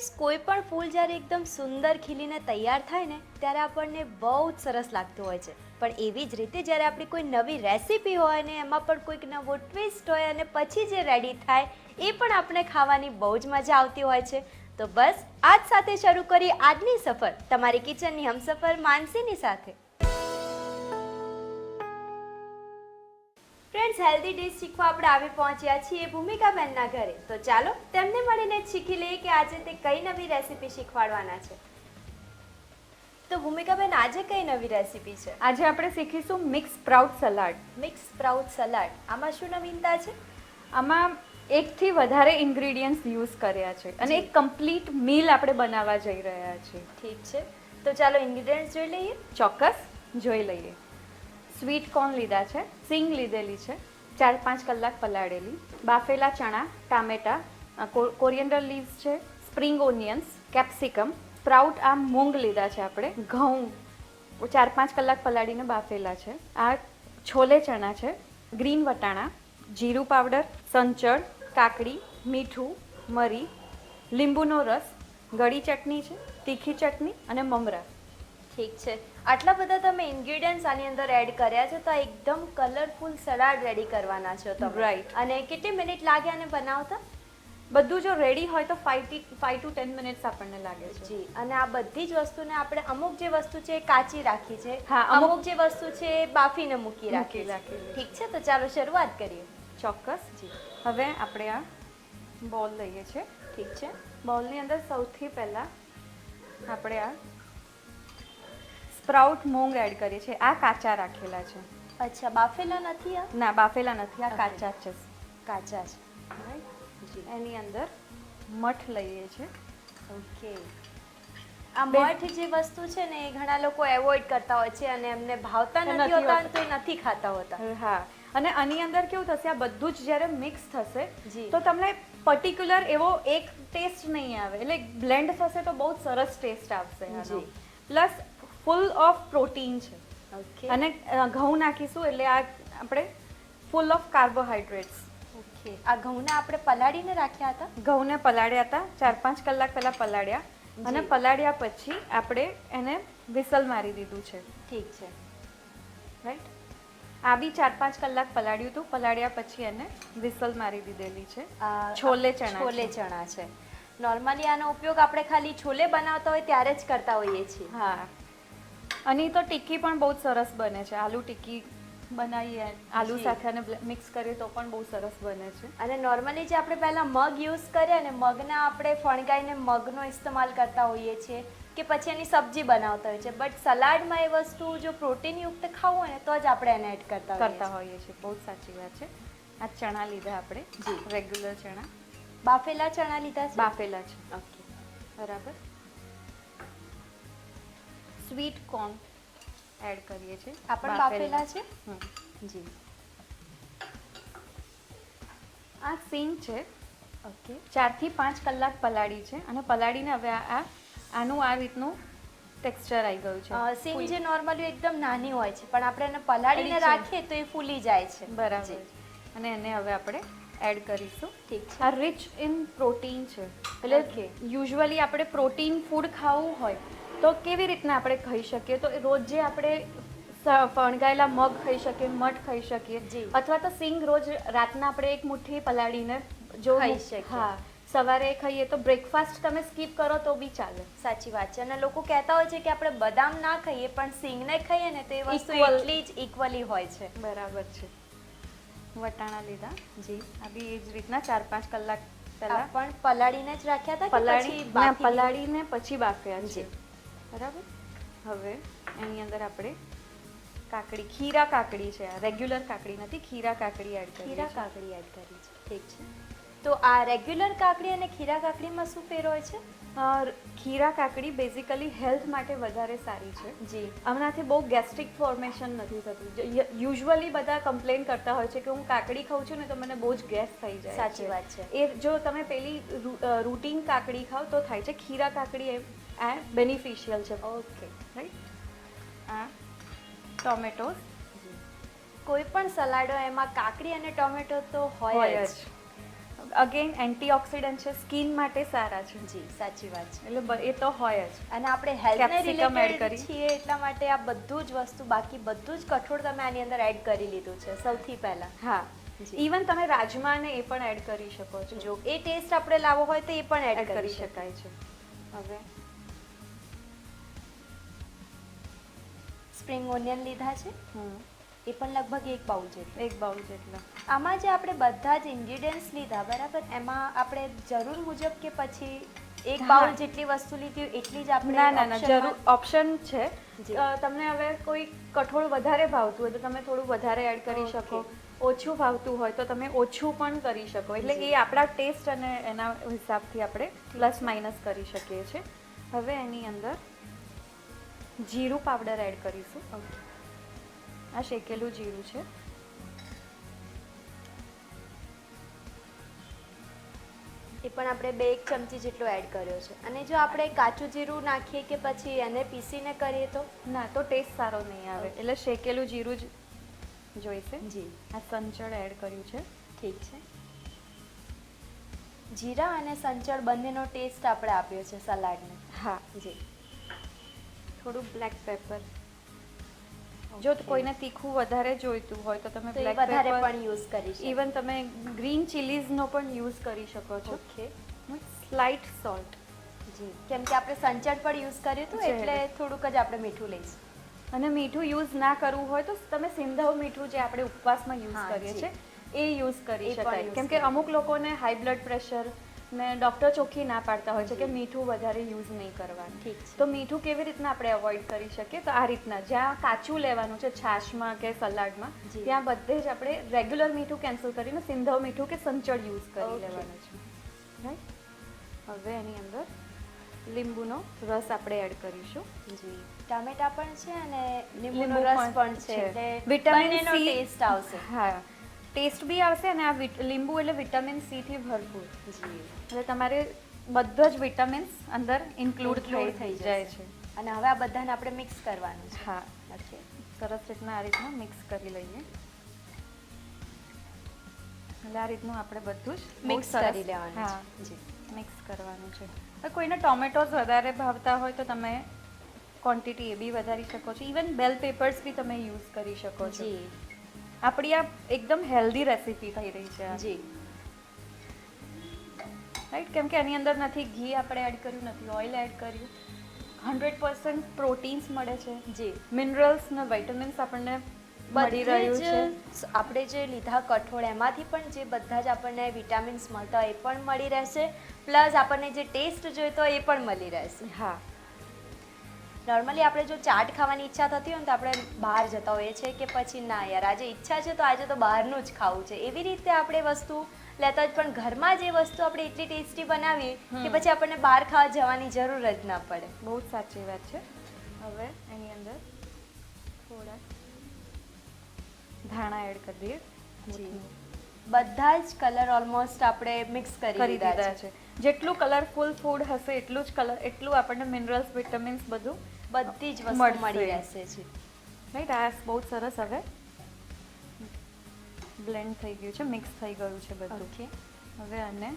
Friends કોઈ પણ ફૂલ જ્યારે એકદમ સુંદર ખીલીને તૈયાર થાય ને, ત્યારે આપણને બહુ જ સરસ લાગતું હોય છે. પણ એવી જ રીતે જ્યારે આપણી કોઈ નવી રેસીપી હોય ને, એમાં પણ કોઈક નવો ટ્વિસ્ટ હોય અને પછી જે રેડી થાય, એ પણ આપણે ખાવાની બહુ જ મજા આવતી હોય છે. તો બસ, આજ સાથે શરૂ કરીએ આજની સફર. તમારી કિચનની હમસફર માનસીની સાથે. ફ્રેન્ડ્સ હેલ્ધી ડીશ શીખવા આપણે આવી પહોંચ્યા છીએ ભૂમિકાબેનના ઘરે. તો ચાલો તેમને મળીને શીખી લઈએ કે આજે તે કઈ નવી રેસીપી શીખવાડવાના છે. તો ભૂમિકાબેન આજે કઈ નવી રેસીપી છે? આજે આપણે શીખીશું mix sprout salad mix sprout salad આમાં શું નવીનતા છે? આમાં એકથી વધારે ઇન્ગ્રેડિયન્ટ્સ યુઝ કર્યા છે અને એક કમ્પ્લીટ મીલ આપણે બનાવવા જઈ રહ્યા છીએ. ઠીક છે. તો ચાલો ઇન્ગ્રીડિયન્ટ્સ જોઈ લઈએ. ચોક્કસ જોઈ લઈએ. સ્વીટ કોર્ન લીધા છે, સિંગ લીધેલી છે, ચાર પાંચ કલાક પલાળેલી. બાફેલા ચણા, ટામેટા કોરિયન્ડર લીવ્સ છે, સ્પ્રિંગ ઓનિયન્સ, કેપ્સિકમ, સ્પ્રાઉટ આ મૂંગ લીધા છે આપણે, ઘઉં. ચાર પાંચ કલાક પલાળીને બાફેલા છે. આ છોલે ચણા છે, ગ્રીન વટાણા, જીરું પાવડર, સંચળ, કાકડી, મીઠું, મરી, લીંબુનો રસ, ગળી ચટણી છે, તીખી ચટણી અને મમરા. ઠીક છે. આટલા બધા તમે ઇન્ગ્રેડિયન્ટ્સ આની અંદર એડ કર્યા છે તો એકદમ કલરફુલ સલાડ રેડી કરવાના છો તમે. રાઈટ અને કેટલી મિનિટ લાગે આને બનાવતા? બધું જો રેડી હોય તો five five to ten minutes આપણને લાગે છે. જી અને આ બધી જ વસ્તુને આપણે અમુક જે વસ્તુ છે એ કાચી રાખી છે. અમુક- અમુક જે વસ્તુ છે એ બાફીને મૂકી રાખી રાખી ઠીક છે તો ચાલો શરૂઆત કરીએ. ચોક્કસ. જી. હવે આપણે આ બોલ લઈએ છીએ. ઠીક છે? બોલની અંદર સૌથી પહેલાં આપણે આ સ્પ્રાઉટ મૂંગ એડ કરીએ છીએ. આ કાચા રાખેલા છે. અચ્છા બાફેલા નથી આ? ના બાફેલા નથી. આ કાચા જ છે. કાચા છે એની અંદર મઠ લઈએ છીએ. ઓકે. આ મઠ જે વસ્તુ છે ને એ ઘણા લોકો એવોઇડ કરતા હોય છે અને એમને ભાવતા નથી હોતા. તો એ નથી ખાતા હોતા. હા. અને આની અંદર કેવું થશે આ બધું જ જ્યારે મિક્સ થશે તો તમને પર્ટિક્યુલર એવો એક ટેસ્ટ નહીં આવે. એટલે બ્લેન્ડ થશે તો બહુ સરસ ટેસ્ટ આવશે પ્લસ ફૂલ ઓફ પ્રોટીન છે. અને ઘઉં નાખીશું એટલે આ આપણે ફૂલ ઓફ કાર્બોહાઈડ્રેટ્સ. ઓકે આ ઘઉંને આપણે પલાળીને રાખ્યા હતા? ઘઉંને પલાળ્યા હતા ચાર પાંચ કલાક પહેલાં પલાળ્યા. અને પલાળ્યા પછી આપણે એને વિસલ મારી દીધું છે. ઠીક છે. રાઈટ આ બી ચાર પાંચ કલાક પલાળ્યું હતું પલાળ્યા પછી એને વિસલ મારી દીધેલી છે. છોલે ચણા છોલે ચણા છે. નોર્મલી આનો ઉપયોગ આપણે ખાલી છોલે બનાવતા હોય ત્યારે જ કરતા હોઈએ છીએ. હા. અને તો ટિક્કી પણ બહુ જ સરસ બને છે. આલુ ટિક્કી બનાવીએ આલુ સાથે અને મિક્સ કરીએ તો પણ બહુ સરસ બને છે. અને નોર્મલી જે આપણે પહેલાં મગ યુઝ કરીએ ને મગના આપણે ફણગાઈને મગનો ઇસ્તેમાલ કરતા હોઈએ છીએ કે પછી એની સબ્જી બનાવતા હોય છે બટ સલાડમાં એ વસ્તુ જો પ્રોટીનયુક્ત ખાવું હોય ને તો જ આપણે એને એડ કરતા કરતા હોઈએ છીએ. બહુ સાચી વાત છે. આ ચણા લીધા આપણે. જી. રેગ્યુલર ચણા. બાફેલા ચણા લીધા છે? બાફેલા છે. ઓકે બરાબર? સ્વીટ કોર્ન એડ કરીએ છીએ. આ પણ બાફેલા છે? જી. આ સિંગ છે. ઓકે. ચારથી પાંચ કલાક પલાળી છે અને પલાળીને હવે આ આનું આ રીતનું ટેક્સચર આવી ગયું છે. સીન જે નોર્મલી એકદમ નાની હોય છે પણ આપણે એને પલાળીને રાખીએ તો એ ફૂલી જાય છે. બરાબર. અને એને હવે આપણે એડ કરીશું. ઠીક છે. આ રિચ ઇન પ્રોટીન છે. એટલે. યુઝ્યુઅલી આપણે પ્રોટીન ફૂડ ખાવું હોય તો કેવી રીતના આપણે ખાઈ શકીએ? તો રોજ જે આપણે ફણગાયેલા મગ ખાઈ શકીએ મઠ ખાઈ શકીએ અથવા તો સિંગ રોજ રાતના આપણે એક મુઠ્ઠી પલાળીને જો ખાઈ શકીએ. હા સવારે ખાઈએ તો બ્રેકફાસ્ટ તમે સ્કીપ કરો તો બી ચાલે. સાચી વાત છે. અને લોકો કહેતા હોય છે કે આપણે બદામ ના ખાઈએ પણ સિંગને ખાઈએ ને તો એ વસ્તુ. એટલી જ ઇક્વલી હોય છે. બરાબર છે. વટાણા લીધા. જી. આ બી એ જ રીતના ચાર પાંચ કલાક પહેલા પણ પલાળીને જ રાખ્યા હતા પલાળી? પલાળીને પછી બાફ્યા છે. બરાબર? હવે એની અંદર આપણે કાકડી ખીરા કાકડી છે આ રેગ્યુલર કાકડી નથી ખીરા કાકડી એડ કરી ખીરા કાકડી એડ કરી છે ઠીક છે. તો આ રેગ્યુલર કાકડી અને ખીરા કાકડીમાં શું ફેર હોય છે? ખીરા કાકડી બેઝિકલી હેલ્થ માટે વધારે સારી છે. જી. હમણાંથી બહુ ગેસ્ટ્રિક ફોર્મેશન નથી થતું. યુઝ્યુઅલી બધા કમ્પ્લેન કરતા હોય છે કે હું કાકડી ખાઉં છું ને તો મને બહુ જ ગેસ થઈ જાય સાચી વાત છે. એ જો તમે પેલી રૂટીન કાકડી ખાઓ તો થાય છે ખીરા કાકડી એ આ બેનિફિશિયલ છે. ઓકે રાઈટ આ ટોમેટોસ કોઈ પણ સલાડ એમાં કાકડી અને ટોમેટો તો હોય જ. અગેન એન્ટીઓક્સિડન્ટ છે સ્કિન માટે સારા છે. જી સાચી વાત છે. એટલે એ તો હોય જ. અને આપણે હેલ્થને રિલેટેડ છીએ એટલા માટે આ બધું જ વસ્તુ બાકી બધું જ કઠોળ તમે આની અંદર એડ કરી લીધું છે સૌથી પહેલાં. હા. ઇવન તમે રાજમા ને એ પણ એડ કરી શકો છો. જો એ ટેસ્ટ આપણે લાવવો હોય તો એ પણ એડ કરી શકાય છે. હવે? સ્પ્રિંગ ઓનિયન લીધા છે. હમ. એ પણ લગભગ એક બાઉલ જેટલા. એક બાઉલ જેટલા. આમાં જે આપણે બધા જ ઇન્ગ્રીડિયન્ટ્સ લીધા બરાબર? એમાં આપણે જરૂર મુજબ કે પછી એક. બાઉલ જેટલી વસ્તુ લીધી એટલી જ આપણે ના ના ના જરૂર ઓપ્શન છે. તમને હવે કોઈ કઠોળ વધારે ભાવતું હોય તો તમે થોડું વધારે એડ કરી શકો. ઓછું ભાવતું હોય તો તમે ઓછું પણ કરી શકો. એટલે એ આપણા ટેસ્ટ અને એના હિસાબથી આપણે પ્લસ માઇનસ કરી શકીએ છીએ. હવે એની અંદર જીરું પાવડર એડ કરીશું. આ શેકેલું જીરું છે. એ પણ આપણે બે એક ચમચી જેટલો એડ કર્યો છે. અને જો આપણે કાચું જીરું નાખીએ કે પછી એને પીસીને કરીએ તો? ના તો ટેસ્ટ સારો નહીં આવે. એટલે શેકેલું જીરું જ જોઈશે. જી. આ સંચળ એડ કર્યું છે. ઠીક છે. જીરા અને સંચળ બંનેનો ટેસ્ટ આપણે આપ્યો છે સલાડને. હા. જી. થોડું બ્લેક પેપર જો કોઈને તીખું વધારે જોઈતું હોય તો તમે બ્લેક વધારે પેપર પણ યુઝ કરી શકો. ઇવન તમે ગ્રીન ચીલીઝનો પણ યુઝ કરી શકો છો. ઓકે સ્લાઇટ સોલ્ટ જી. કેમ કે આપણે સંચળ પણ યુઝ કર્યું હતું એટલે થોડુંક જ આપણે મીઠું લઈશું. અને મીઠું યુઝ ના કરવું હોય તો તમે સિંધવ મીઠું જે આપણે ઉપવાસમાં યુઝ કરીએ છીએ એ યુઝ કરી શકાય. કેમ કે અમુક લોકોને હાઈ બ્લડ પ્રેશર ને ડૉક્ટર ચોખ્ખી ના પાડતા હોય છે કે મીઠું વધારે યુઝ નહીં કરવાનું. ઠીક તો મીઠું કેવી રીતના આપણે અવોઇડ કરી શકીએ? તો આ રીતના જ્યાં કાચું લેવાનું છે છાશમાં કે સલાડમાં ત્યાં બધે જ આપણે રેગ્યુલર મીઠું કેન્સલ કરીને સિંધવ મીઠું કે સંચળ યુઝ કરી. લેવાનું છે. રાઈટ હવે એની અંદર લીંબુનો રસ આપણે એડ કરીશું. જી. ટામેટા પણ છે અને લીંબુનો રસ પણ છે એટલે વિટામિન સી ટેસ્ટ આવશે. હા. ટેસ્ટ બી આવશે અને આ લીંબુ એટલે વિટામિન સી થી ભરપૂર. જી એટલે તમારે બધા જ વિટામિન્સ અંદર ઇન્ક્લુડ થઈ થઈ જાય છે. અને હવે આ બધાને આપણે મિક્સ કરવાનું છે. હા. ઓકે સરસ રીતના આ રીતના મિક્સ કરી લઈએ. એટલે આ રીતનું આપણે બધું જ મિક્સ કરી લેવાનું હા. જી. મિક્સ કરવાનું છે. કોઈને ટોમેટોઝ વધારે ભાવતા હોય તો તમે ક્વોન્ટિટી એ બી વધારી શકો છો. ઇવન બેલ પેપર્સ બી તમે યુઝ કરી શકો છો. આપણી આ એકદમ હેલ્ધી રેસીપી થઈ રહી છે જી. રાઈટ કેમ કે એની અંદર નથી ઘી આપણે એડ કર્યું નથી ઓઇલ એડ કર્યું. હંડ્રેડ પર્સન્ટ પ્રોટીન્સ મળે છે. જી. મિનરલ્સ ને વિટામિન્સ આપણને મળી રહ્યું છે. આપણે જે લીધા કઠોળ એમાંથી પણ જે બધા જ આપણને વિટામિન્સ મળતા એ પણ મળી રહેશે. પ્લસ આપણને જે ટેસ્ટ જોઈતો એ પણ મળી રહેશે. હા. નોર્મલી આપણે જો ચાટ ખાવાની ઈચ્છા થતી હોય ને તો આપણે બહાર જતા હોઈએ છીએ કે પછી ના યાર આજે ઈચ્છા છે તો આજે તો બહારનું જ ખાવું છે. એવી રીતે આપણે વસ્તુ લેતા જ પણ ઘરમાં જે વસ્તુ આપણે એટલી ટેસ્ટી બનાવીએ કે પછી આપણને બહાર ખાવા જવાની જરૂર જ ના પડે. બહુ જ સાચી વાત છે. હવે એની અંદર થોડા ધાણા એડ કરી દઈએ. બધા જ કલર ઓલમોસ્ટ આપણે મિક્સ કરી દીધા છે. જેટલું કલરફુલ ફૂડ હશે એટલું જ કલર એટલું આપણને મિનરલ્સ વિટામિન્સ બધું બધી જ વસ્તુ મળી રહેશે છે રાઈટ આ બહુ સરસ હવે બ્લેન્ડ થઈ ગયું છે મિક્સ થઈ ગયું છે બધું. ઓકે હવે આને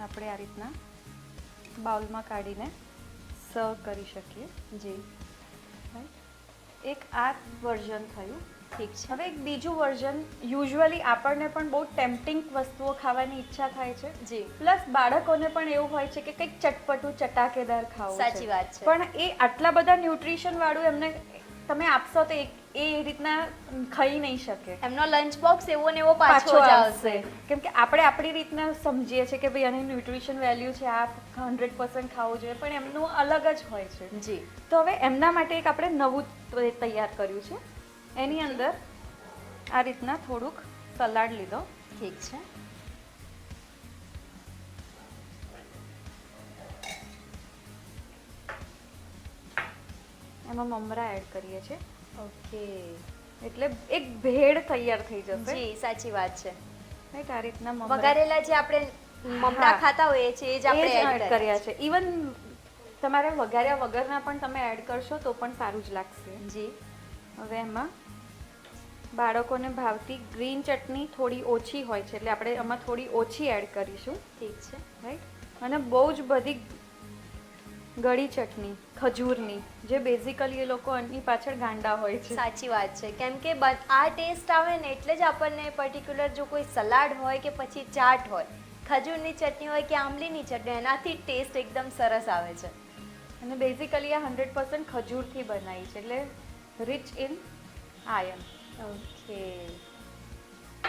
આપણે આ રીતના બાઉલમાં કાઢીને સર્વ કરી શકીએ. જી. રાઈટ એક આ વર્ઝન થયું. ઠીક છે. હવે એક બીજું વર્ઝન યુઝ્યુઅલી આપણને પણ બહુ ટેમ્પટિંગ વસ્તુઓ ખાવાની ઈચ્છા થાય છે. જી. પ્લસ બાળકોને પણ એવું હોય છે કે કંઈક ચટપટું ચટાકેદાર ખાવું સાચી વાત છે. પણ એ આટલા બધા ન્યુટ્રિશન વાળું એમને તમે આપશો તો એ એ રીતના ખાઈ નહીં શકે. એમનો લંચ બોક્સ એવો ને એવો પાછો જ આવશે. કેમ કે આપણે આપણી રીતના સમજીએ છીએ કે ભાઈ આની ન્યુટ્રિશન વેલ્યુ છે આ હંડ્રેડ પર્સન્ટ ખાવું જોઈએ પણ એમનું અલગ જ હોય છે. જી. તો હવે એમના માટે એક આપણે નવું તૈયાર કર્યું છે. એની અંદર આ રીતના થોડુંક સલાડ લીધો. ઠીક છે. એમાં મમરા એડ કરીએ છીએ. ઓકે. એટલે એક ભેળ તૈયાર થઈ જશે. જી સાચી વાત છે. રાઈટ આ રીતના વઘારેલા જે આપણે મમરા ખાતા હોઈએ છીએ એ જ આપણે એડ કર્યા છે. ઇવન તમારે વઘાર્યા વગરના પણ તમે એડ કરશો તો પણ સારું જ લાગશે. જી. હવે એમાં બાળકોને ભાવતી ગ્રીન ચટણી થોડી ઓછી હોય છે એટલે આપણે એમાં થોડી ઓછી એડ કરીશું. ઠીક છે. રાઈટ અને બહુ જ બધી ગળી ચટણી ખજૂરની જે બેઝિકલી એ લોકો એની પાછળ ગાંડા હોય છે. સાચી વાત છે. કેમ કે આ ટેસ્ટ આવે ને એટલે જ આપણને પર્ટિક્યુલર જો કોઈ સલાડ હોય કે પછી ચાટ હોય ખજૂરની ચટણી હોય કે આંબલીની ચટણી એનાથી ટેસ્ટ એકદમ સરસ આવે છે. અને બેઝિકલી આ હંડ્રેડ પર્સન્ટ ખજૂરથી બનાવી છે એટલે રિચ ઇન આયન ઓકે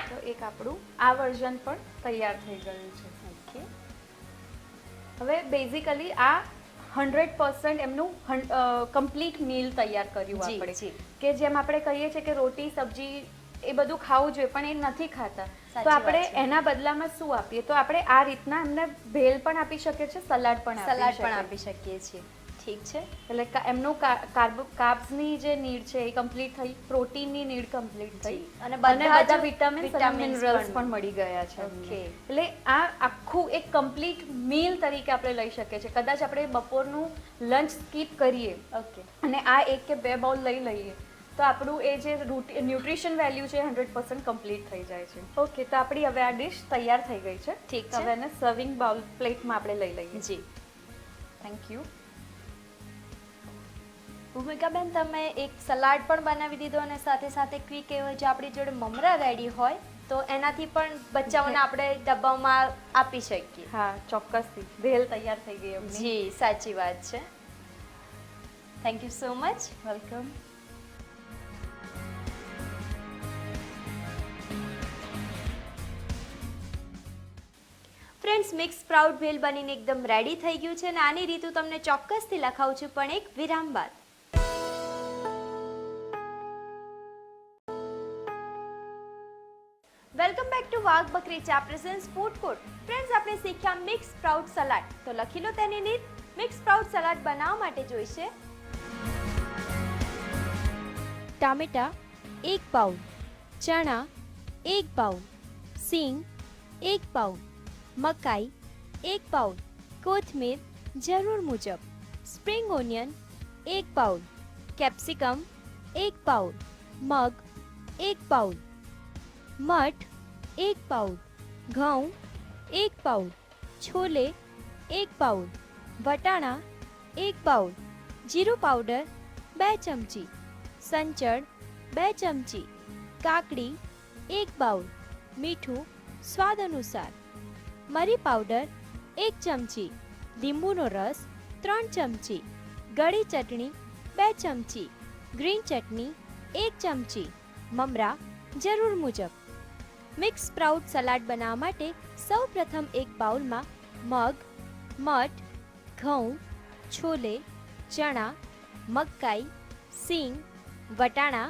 તો એક આપણું આ વર્ઝન પણ તૈયાર થઈ ગયું છે. ઓકે હવે બેઝિકલી આ હંડ્રેડ પર્સન્ટ એમનું કમ્પ્લીટ મીલ તૈયાર કર્યું આપણે. કે જેમ આપણે કહીએ છીએ કે રોટી સબ્જી એ બધું ખાવું જોઈએ પણ એ નથી ખાતા. તો આપણે એના બદલામાં શું આપીએ? તો આપણે આ રીતના એમને ભેલ પણ આપી શકીએ છીએ સલાડ પણ સલાડ પણ આપી શકીએ છીએ. ઠીક છે? એટલે એમનું કાર્બ કાર્બ્સની જે નીડ છે એ કમ્પ્લીટ થઈ પ્રોટીનની નીડ કમ્પ્લીટ થઈ. અને બધા વિટામિન્સ અને મિનરલ્સ. પણ. મળી ગયા છે ઓકે. એટલે આ આખું એક કમ્પ્લીટ મીલ તરીકે આપણે લઈ શકીએ છીએ. કદાચ આપણે બપોરનું લંચ સ્કીપ કરીએ. ઓકે. અને આ એક કે બે બાઉલ લઈ લઈએ તો આપણું એ જે ન્યુટ્રિશન વેલ્યુ છે હંડ્રેડ પર્સન્ટ કમ્પ્લીટ થઈ જાય છે. ઓકે. તો આપણી હવે આ ડિશ તૈયાર થઈ ગઈ છે. ઠીક હવે એને સર્વિંગ બાઉલ પ્લેટમાં આપણે લઈ લઈએ. જી. થેન્ક યુ ભૂમિકાબેન તમે એક સલાડ પણ બનાવી દીધો અને સાથે સાથે ક્વિક એવો જે આપણી જોડે મમરા રેડી હોય તો એનાથી પણ બચ્ચાઓને આપણે ડબ્બામાં આપી શકીએ. હા ચોક્કસથી. ભેલ તૈયાર થઈ ગઈ જી સાચી વાત છે. Thank you so much welcome friends mix sprout bhel બનીને એકદમ રેડી થઈ ગયું છે અને આની રીતનું તમને ચોક્કસથી લખાવું છું પણ એક વિરામ બાદ. વેલકમ બેક ટુ વાઘ બકરી ચા પ્રેઝન્સ ફૂડ કોર્ટ ફ્રેન્ડ્સ આપણે શીખ્યા મિક્સ સ્પ્રાઉટ સલાડ તો લખી લો તેની રીત મિક્સ સ્પ્રાઉટ સલાડ બનાવવા માટે જોઈશે ટામેટા, એક પાઉલ ચણા, એક પાઉલ સિંગ, એક પાઉલ મકાઈ, એક પાઉલ કોથમીર જરૂર મુજબ. સ્પ્રિંગ ઓનિયન એક પાઉલ કેપ્સિકમ એક પાઉલ મગ, એક પાઉલ મઠ એક પાઉલ ઘઉં એક પાઉલ છોલે એક પાઉલ વટાણા એક પાઉલ જીરું પાવડર બે ચમચી સંચળ બે ચમચી કાકડી એક બાઉલ મીઠું સ્વાદ અનુસાર મરી પાવડર એક ચમચી લીંબુનો રસ, ત્રણ ચમચી, ગળી ચટણી, બે ચમચી, ગ્રીન ચટણી, એક ચમચી, મમરા, જરૂર મુજબ. મિક્સ સ્પ્રાઉટ સલાડ બનાવવા માટે સૌ પ્રથમ એક બાઉલમાં મગ, મઠ, ઘઉં, છોલે, ચણા, મકાઈ, સિંગ, વટાણા,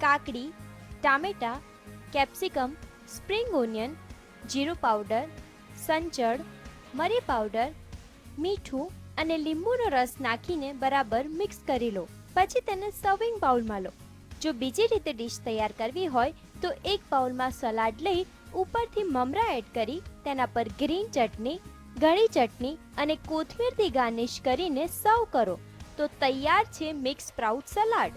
કાકડી, ટામેટા, કેપ્સિકમ, સ્પ્રિંગ ઓનિયન, જીરું પાવડર, સંચળ, મરી પાવડર, મીઠું અને લીંબુનો રસ નાખીને બરાબર મિક્સ કરી લો. પછી તેને સર્વિંગ બાઉલમાં લો. જો બીજી રીતે ડીશ તૈયાર કરવી હોય તો એક બાઉલમાં સલાડ લઈ ઉપરથી મમરા એડ કરી, તેના પર ગ્રીન ચટણી ગળી ચટણી અને કોથમીરથી ગાર્નિશ કરીને સર્વ કરો. તો તૈયાર છે મિક્સ સ્પ્રાઉટ સલાડ.